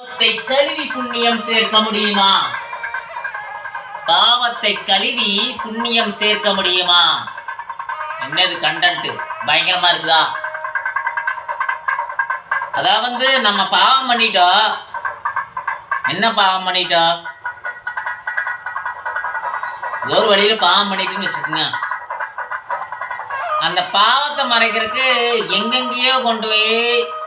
பாவத்தை கழுவி புண்ணியம் சேர்க்க முடியுமா? பாவத்தை கழுவி புண்ணியம் சேர்க்க முடியுமா? என்னது கண்டன்ட் பயங்கரமா இருக்குதா? அதாவது நம்ம பாவம் பண்ணிட்டோம் என்ன பாவம் பண்ணிட்டோம் ஒரு வழியில பாவம் பண்ணிட்டுன்னு வச்சுக்கோங்க. அந்த பாவத்தை மறைக்கிறதுக்கு எங்கெங்கேயோ கொண்டு போய்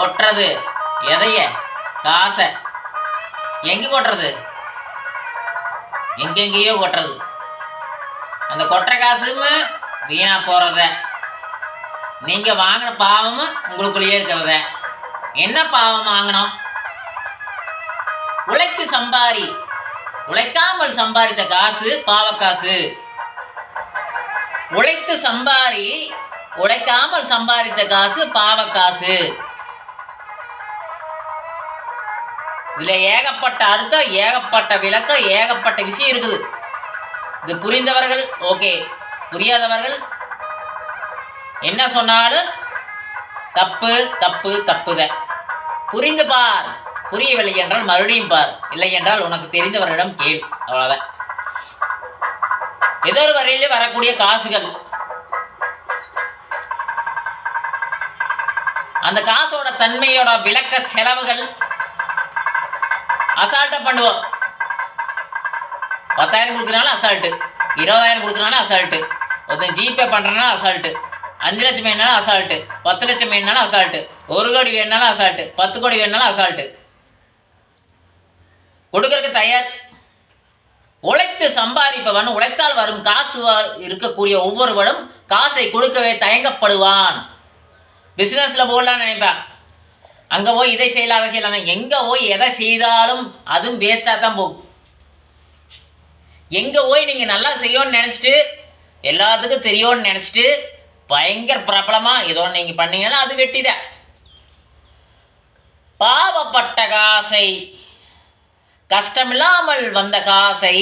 கொட்டுறது. எதைய? காசை. எங்க கொட்டுறது? எங்கெங்கேயோ கொட்டுறது. அந்த கொட்டுற காசுமே வீணா போகிறத நீங்கள் வாங்கின பாவமும் உங்களுக்குள்ளேயே இருக்கிறத. என்ன பாவம் வாங்கினோம்? உழைத்து சம்பாரி. உழைக்காமல் சம்பாதித்த காசு பாவக்காசு. உழைத்து சம்பாரி. உழைக்காமல் சம்பாதித்த காசு பாவக்காசு. இதுல ஏகப்பட்ட அர்த்தம் ஏகப்பட்ட விளக்கம் ஏகப்பட்ட விஷயம் இருக்குது. இது புரிந்தவர்கள் ஓகே. புரியாதவர்கள் என்ன சொன்னாலும் தப்பு தப்பு தப்புத புரிந்து பார். புரியவில்லை என்றால் மறுபடியும் பார். இல்லை என்றால் உனக்கு தெரிந்தவரிடம் கேள். அவ்வளோதான் ஏதோ ஒரு வரையிலே வரக்கூடிய காசுகள். அந்த காசோட தன்மையோட விளக்க செலவுகள் அசால்ட்டாக பண்ணுவோம். பத்தாயிரம் கொடுக்குறனால அசால்ட்டு இருபதாயிரம் கொடுக்குறனால அசால்ட்டு ஒருத்தன் ஜிபே பண்ணுறனால அசால்ட்டு அஞ்சு லட்சம் வேணுனாலும் அசால்ட்டு பத்து லட்சம் வேணுனாலும் அசால்ட்டு ஒரு கோடி வேணுனாலும் அசால்ட்டு பத்து கோடி வேணுனாலும் அசால்ட்டு கொடுக்கறதுக்கு தயார். உழைத்து சம்பாதிப்பவன் உழைத்தால் வரும் காசு இருக்கக்கூடிய ஒவ்வொருவனும் காசை கொடுக்கவே தயங்கப்படுவான். பிஸ்னஸில் போடலான்னு நினைப்பேன். அங்கே போய் இதை செய்யலாம் அதை செய்யலாம் எங்கே போய் எதை செய்தாலும் அதுவும் வேஸ்ட்டாக தான் போகும். எங்கே போய் நீங்கள் நல்லா செய்யணும்னு நினச்சிட்டு எல்லாத்துக்கும் தெரியும்னு நினச்சிட்டு பயங்கர பிரபலமாக ஏதோ நீங்கள் பண்ணீங்கன்னா அது வெட்டித பாவப்பட்ட காசை கஷ்டமில்லாமல் வந்த காசை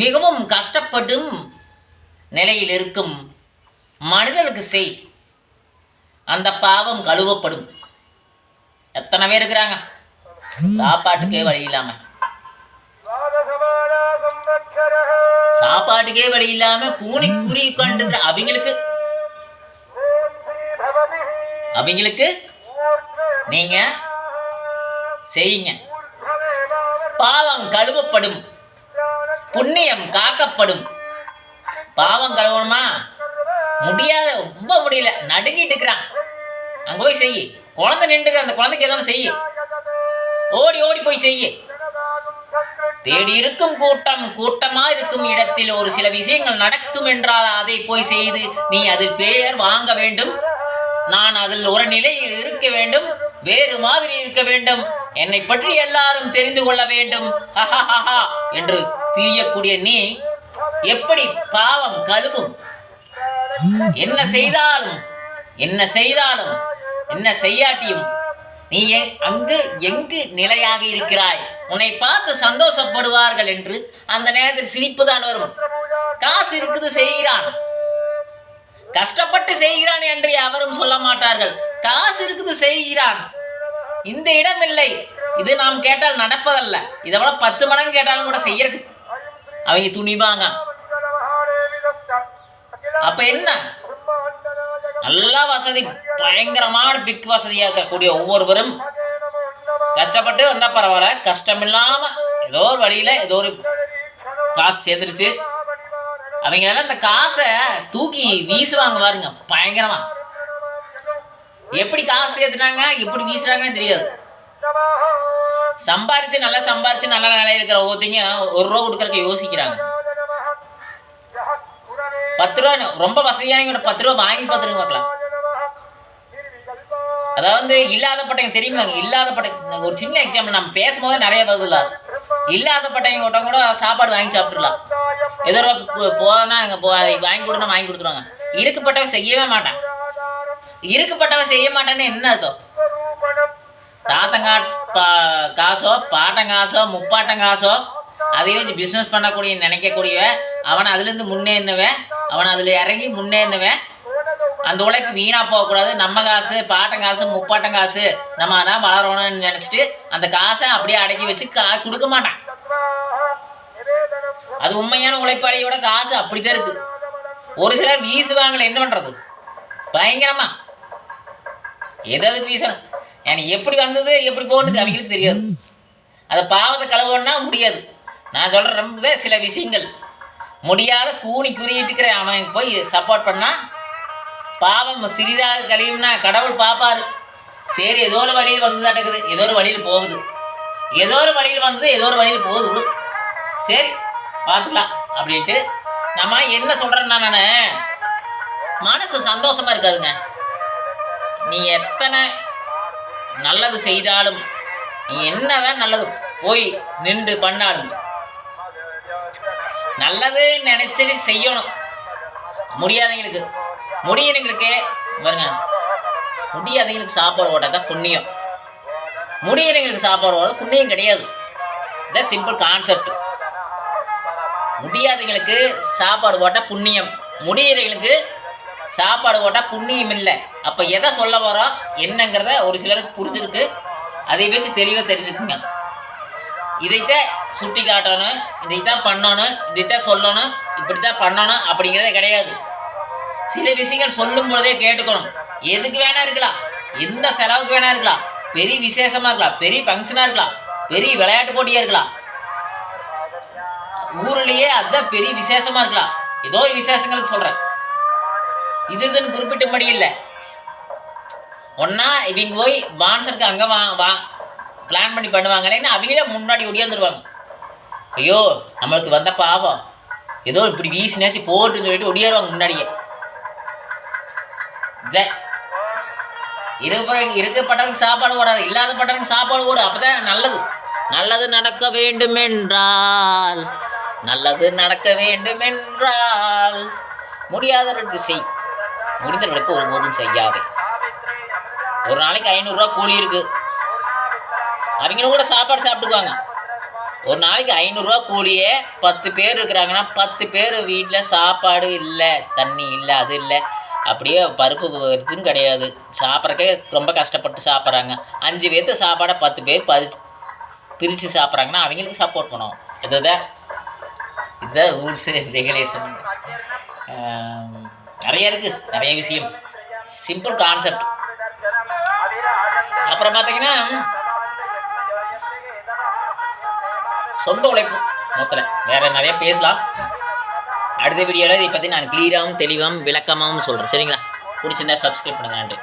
மிகவும் கஷ்டப்படும் நிலையில் இருக்கும் மனிதனுக்கு செய். அந்த பாவம் கழுவப்படும். எத்தனை பேர் இருக்கிறாங்க? சாப்பாட்டுக்கே வழி இல்லாம. சாப்பாட்டுக்கே வழி இல்லாம கூணி குறி கொண்டு அவங்களுக்கு அவங்களுக்கு நீங்க செய்யுங்க. பாவம் கழுவப்படும். புண்ணியம் காக்கப்படும். பாவம் கழுவணுமா? முடியாத ரொம்ப முடியல. நடுங்கிட்டு இருக்கிறான். அங்க போய் செய் குழந்தை நின்றுக்கிற அந்த குழந்தைக்கு ஏதோ செய்ய. ஓடி ஓடி போய் செய்ய. தேடி இருக்கும் கூட்டம் கூட்டமா இருக்கும் இடத்தில் ஒரு சில விஷயங்கள் நடக்கும் என்றால் அதை போய் செய்து நீ அதில் பெயர் வாங்க வேண்டும். நான் அதில் ஒரு நிலையில் இருக்க வேண்டும். வேறு மாதிரி இருக்க வேண்டும். என்னை பற்றி எல்லாரும் தெரிந்து கொள்ள வேண்டும். ஹஹஹஹா என்று திரியக்கூடிய நீ எப்படி பாவம் கழுவும்? என்ன செய்தாலும் என்ன செய்தாலும் என்ன செய்யாட்டியும் நீ அங்கு எங்கு நிலையாக இருக்கிறாய்? உன்னை பார்த்து சந்தோஷப்படுவார்கள் என்று அந்த நேரத்தில் சிரிப்பு தான் வரும். காசு இருக்குது செய்கிறான். கஷ்டப்பட்டு செய்கிறான் என்று அவரும் சொல்ல மாட்டார்கள். காசு இருக்குது செய்கிறான். இந்த இடம் இல்லை. இது நாம் கேட்டால் நடப்பதல்ல. இதை விட பத்து மடங்கு கேட்டாலும் கூட செய்யறதுக்கு. அவங்க துணிவாங்க. அப்ப என்ன? நல்லா வசதி பயங்கரமான பிக் வசதியாக இருக்கக்கூடிய ஒவ்வொருவரும் கஷ்டப்பட்டு வந்தா பரவாயில்ல கஷ்டம் இல்லாம ஏதோ ஒரு வழியில ஏதோ ஒரு காசு சேர்ந்துருச்சு. அவங்க அந்த காசை தூக்கி வீசுவாங்க பாருங்க பயங்கரமா. எப்படி காசு சேர்த்துனாங்க எப்படி வீசுறாங்கன்னு தெரியாது. சம்பாரிச்சு நல்லா சம்பாரிச்சு நல்ல நிலையில இருக்கிற ஒவ்வொருத்தையும் ஒரு ரூபா கொடுக்கறக்க யோசிக்கிறாங்க. பத்து ரூபா ரொம்ப வசதியானவங்க பத்து ரூபா வாங்கி பார்த்துருங்க பார்க்கலாம் அதாவது இல்லாதப்பட்டவங்க தெரியுமாங்க இல்லாதப்பட்ட ஒரு சின்ன எக்ஸாம்பிள் நம்ம பேசும்போது நிறைய பதில் இல்லாதப்பட்டவங்க கிட்ட கூட சாப்பாடு வாங்கி சாப்பிட்டுலாம் ஏதோ ஒரு போனா அங்கே போ வாங்கி கொடுனா வாங்கி கொடுத்துருவாங்க. இருக்கப்பட்டவன் செய்யவே மாட்டான் இருக்கப்பட்டவன் செய்ய மாட்டான்னு என்ன அர்த்தம்? தாத்தங்கா பா காசோ பாட்டங்காசோ முப்பாட்டங்காசோ அதை வச்சு பிஸ்னஸ் பண்ணக்கூடிய நினைக்கக்கூடியவன் அவன் அதுலேருந்து முன்னேறினவன் அவன் அதில் இறங்கி முன்னேறுவேன் அந்த உழைப்பு வீணாக போகக்கூடாது. நம்ம காசு பாட்டன் காசு முப்பாட்டன் காசு நம்ம அதான் வளரணும்னு நினச்சிட்டு அந்த காசை அப்படியே அடக்கி வச்சு கா கொடுக்க மாட்டான். அது உண்மையான உழைப்பாளியோட காசு அப்படித்தான் இருக்குது ஒரு சிலர் வீசுவாங்களே என்ன பண்ணுறது பயங்கரமா. எதாவது வீசணும்? எனக்கு எப்படி வந்தது எப்படி போகணுது அவங்களுக்கு தெரியாது. அதை பாவத்தை கழுவுன்னா முடியாது. நான் சொல்கிற ரொம்ப சில விஷயங்கள். முடியாத கூனி குறியிட்டுக்கிற அவன். போய் சப்போர்ட் பண்ணால் பாவம் சிறிதாக கழியும்னா கடவுள் பார்ப்பாரு. சரி ஏதோ ஒரு வழியில் வந்து நடக்குது. ஏதோ ஒரு வழியில் போகுது. ஏதோ ஒரு வழியில் வந்து ஏதோ ஒரு வழியில் போகுது விடு. சரி பார்த்துக்கலாம் அப்படின்ட்டு நம்ம என்ன சொல்கிறேன்னா நான் மனசு சந்தோஷமாக இருக்காதுங்க. நீ எத்தனை நல்லது செய்தாலும் நீ என்னதான் நல்லது போய் நின்று பண்ணாலும் நல்லது நினைச்சது செய்யணும். முடியாதவங்களுக்கு முடியவங்களுக்கு பாருங்க முடியாதவங்களுக்கு சாப்பாடு போட்டால் தான் புண்ணியம். முடியவங்களுக்கு சாப்பாடு ஓட புண்ணியம் கிடையாது. இதான் சிம்பிள் கான்செப்ட் முடியாதவங்களுக்கு சாப்பாடு போட்டால் புண்ணியம். முடியறவங்களுக்கு சாப்பாடு போட்டால் புண்ணியம் இல்லை. அப்போ எதை சொல்ல வரோம் என்னங்கிறத ஒரு சிலருக்கு புரிஞ்சிருக்கு. அதை வச்சு தெளிவாக தெரிஞ்சுக்குங்க. இதைத்தான் சுட்டி காட்டணும் இதைத்தான் பண்ணணும் இதைத்தான் சொல்லணும் இப்படித்தான் பண்ணணும் அப்படிங்கிறதே கிடையாது. சில விஷயங்கள் சொல்லும் பொழுதே கேட்டுக்கணும். எதுக்கு வேணா இருக்கலாம். எந்த செலவுக்கு வேணா இருக்கலாம். பெரிய விசேஷமா இருக்கலாம். பெரிய ஃபங்க்ஷனாக இருக்கலாம். பெரிய விளையாட்டு போட்டியாக இருக்கலாம். ஊர்லேயே அதான் பெரிய விசேஷமா இருக்கலாம். ஏதோ ஒரு விசேஷங்களுக்கு சொல்றேன். இது இதுன்னு குறிப்பிட்டபடி இல்லை. ஒன்னா இவங்க போய் பான்சருக்கு அங்கே வா வா பிளான் பண்ணி பண்ணுவாங்களேன்னு அவங்களே முன்னாடி ஒடியாந்துருவாங்க. ஐயோ நம்மளுக்கு வந்த பாவம். ஏதோ இப்படி வீசினாச்சு போட்டுன்னு சொல்லிட்டு ஒடியாருவாங்க முன்னாடியே. இதை இருக்க இருக்கப்பட்டவனுக்கு சாப்பாடு ஓடாது இல்லாதப்பட்டவனுக்கு சாப்பாடு ஓடும் அப்போதான் நல்லது. நல்லது நடக்க வேண்டுமென்றால் நல்லது நடக்க வேண்டுமென்றால் முடியாதவர்களுக்கு செய். முடிந்தவர்களுக்கு ஒருபோதும் செய்யாதே. ஒரு நாளைக்கு ஐநூறுரூவா கூலி இருக்குது அவங்களும் கூட சாப்பாடு சாப்பிட்டுக்குவாங்க. ஒரு நாளைக்கு ஐநூறுரூவா கூலியே பத்து பேர் இருக்கிறாங்கன்னா பத்து பேர் வீட்டில் சாப்பாடு இல்லை தண்ணி இல்லை அது இல்லை. அப்படியே பருப்பு இதுவும் கிடையாது. சாப்பிட்றக்கே ரொம்ப கஷ்டப்பட்டு சாப்பிட்றாங்க. அஞ்சு பேர்த்து சாப்பாடை பத்து பேர் பறி பிரித்து சாப்பிட்றாங்கன்னா அவங்களுக்கு சப்போர்ட் பண்ணுவோம். இதுதான் இதுதான் ரூல்ஸு ரெகுலேஷன் நிறைய இருக்குது நிறைய விஷயம். சிம்பிள் கான்செப்ட் அப்புறம் பார்த்தீங்கன்னா சொந்த உழைப்பு. மொத்தத்தில். வேறு நிறைய பேசலாம். அடுத்த வீடியோவில் இதை பற்றி நான் கிளியராகவும் தெளிவாகவும் விளக்கமாகவும் சொல்கிறேன் சரிங்களா? பிடிச்சிருந்தா சப்ஸ்கிரைப் பண்ணுங்க. நன்றி.